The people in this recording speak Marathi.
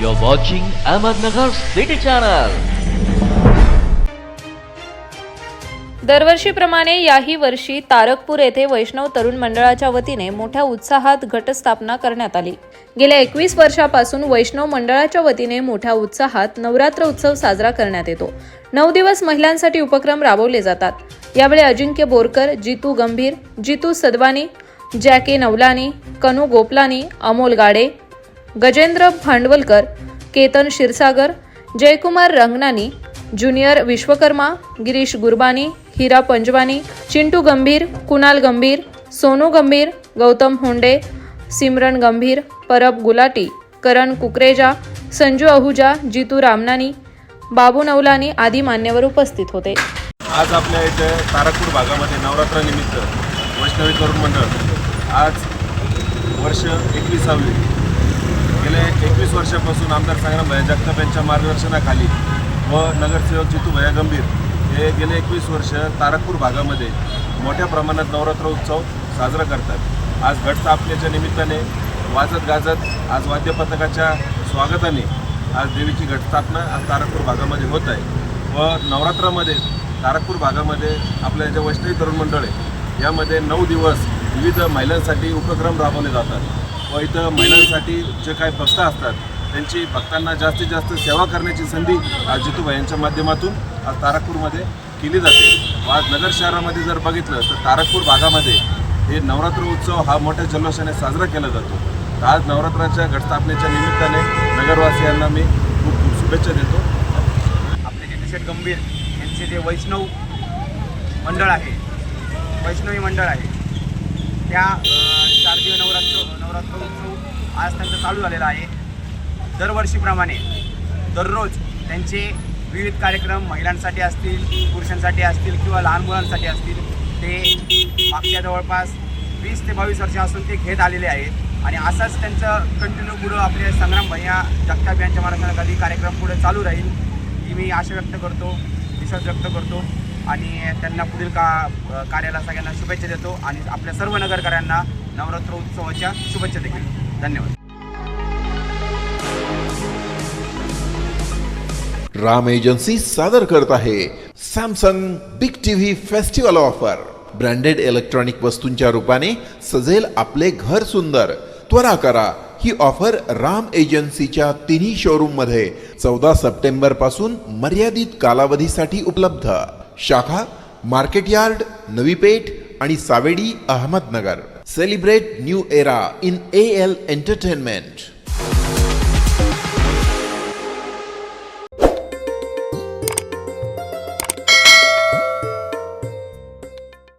You're watching Ahmednagar City Channel. दरवर्षीप्रमाणे याही वर्षी तारकपूर येथे वैष्णव तरुण मंडळाच्या वतीने मोठ्या उत्साहात घटस्थापना करण्यात आली. गेल्या एकवीस वर्षापासून वैष्णव मंडळाच्या वतीने मोठ्या उत्साहात नवरात्र उत्सव साजरा करण्यात येतो. नऊ दिवस महिलांसाठी उपक्रम राबवले जातात. यावेळी अजिंक्य बोरकर जितू गंभीर जितू सदवानी जॅके नवलानी कनू गोपलानी अमोल गाडे गजेंद्र भांडवलकर केतन क्षीरसागर जयकुमार रंगनानी ज्युनियर विश्वकर्मा गिरीश गुरबानी हिरा पंजवानी चिंटू गंभीर कुणाल गंभीर सोनू गंभीर गौतम होंडे सिमरन गंभीर परब गुलाटी करण कुकरेजा संजू अहुजा जितू रामनानी बाबू नवलानी आदी मान्यवर उपस्थित होते. आज आपल्या इथे तारापूर भागामध्ये नवरात्रानिमित्त वैष्णवी तरुण मंडळ आज वर्ष एकविसावी गेले एकवीस वर्षापासून आमदार संग्राम भैया जगताप यांच्या मार्गदर्शनाखाली व नगरसेवक जितू भैया गंभीर हे गेले एकवीस वर्ष तारकपूर भागामध्ये मोठ्या प्रमाणात नवरात्र उत्सव साजरा करतात. आज घटस्थापनेच्या निमित्ताने वाजत गाजत आज वाद्यपथकाच्या स्वागताने आज देवीची घटस्थापना आज तारकपूर भागामध्ये होत आहे. व नवरात्रामध्ये तारकपूर भागामध्ये आपल्या जे वैष्णवी तरुण मंडळ आहे यामध्ये नऊ दिवस विविध महिलांसाठी उपक्रम राबवले जातात. व इथं महिलांसाठी जे काही भक्त असतात त्यांची भक्तांना जास्तीत जास्त सेवा करण्याची संधी आज जितूबाई यांच्या माध्यमातून आज तारापूरमध्ये केली जाते. व आज नगर शहरामध्ये जर बघितलं तर तारापूर भागामध्ये हे नवरात्र उत्सव हा मोठ्या जल्लोषाने साजरा केला जातो. तर आज नवरात्राच्या घटस्थापनेच्या निमित्ताने नगरवासियांना मी खूप खूप शुभेच्छा देतो. आपले जे निषेध गंभीर यांचे जे वैष्णव मंडळ आहे वैष्णवी मंडळ आहे त्या शारदीय नवरात्र नवरात्र आज त्यांचं चालू झालेलं आहे. दरवर्षीप्रमाणे दररोज त्यांचे विविध कार्यक्रम महिलांसाठी असतील पुरुषांसाठी असतील किंवा लहान मुलांसाठी असतील ते मागच्या जवळपास वीस ते बावीस वर्षापासून ते घेत आलेले आहेत. आणि असाच त्यांचं कंटिन्यू पुढं आपले संग्राम भैया जगताप यांच्या मार्गदर्शनाखाली कार्यक्रम पुढे चालू राहील ही मी आशा व्यक्त करतो विश्वास व्यक्त करतो. आणि त्यांना पुढील का कार्याला सगळ्यांना शुभेच्छा देतो. आणि आपल्या सर्व नगरकऱ्यांना नवरात्र उत्सवाच्या शुभेच्छा देखील. धन्यवाद. राम एजन्सी सादर करत आहे. Samsung big TV festival offer. Branded electronic वस्तूंच्या रूपाने सजेल आपले घर सुंदर. त्वरा करा. ही ऑफर राम एजन्सीच्या तिन्ही शोरूममध्ये चौदा सप्टेंबरपासून मर्यादित कालावधीसाठी उपलब्ध. शाखा मार्केट यार्ड नवी पेठ आणि Savedi Ahmednagar. Celebrate new era in AL Entertainment.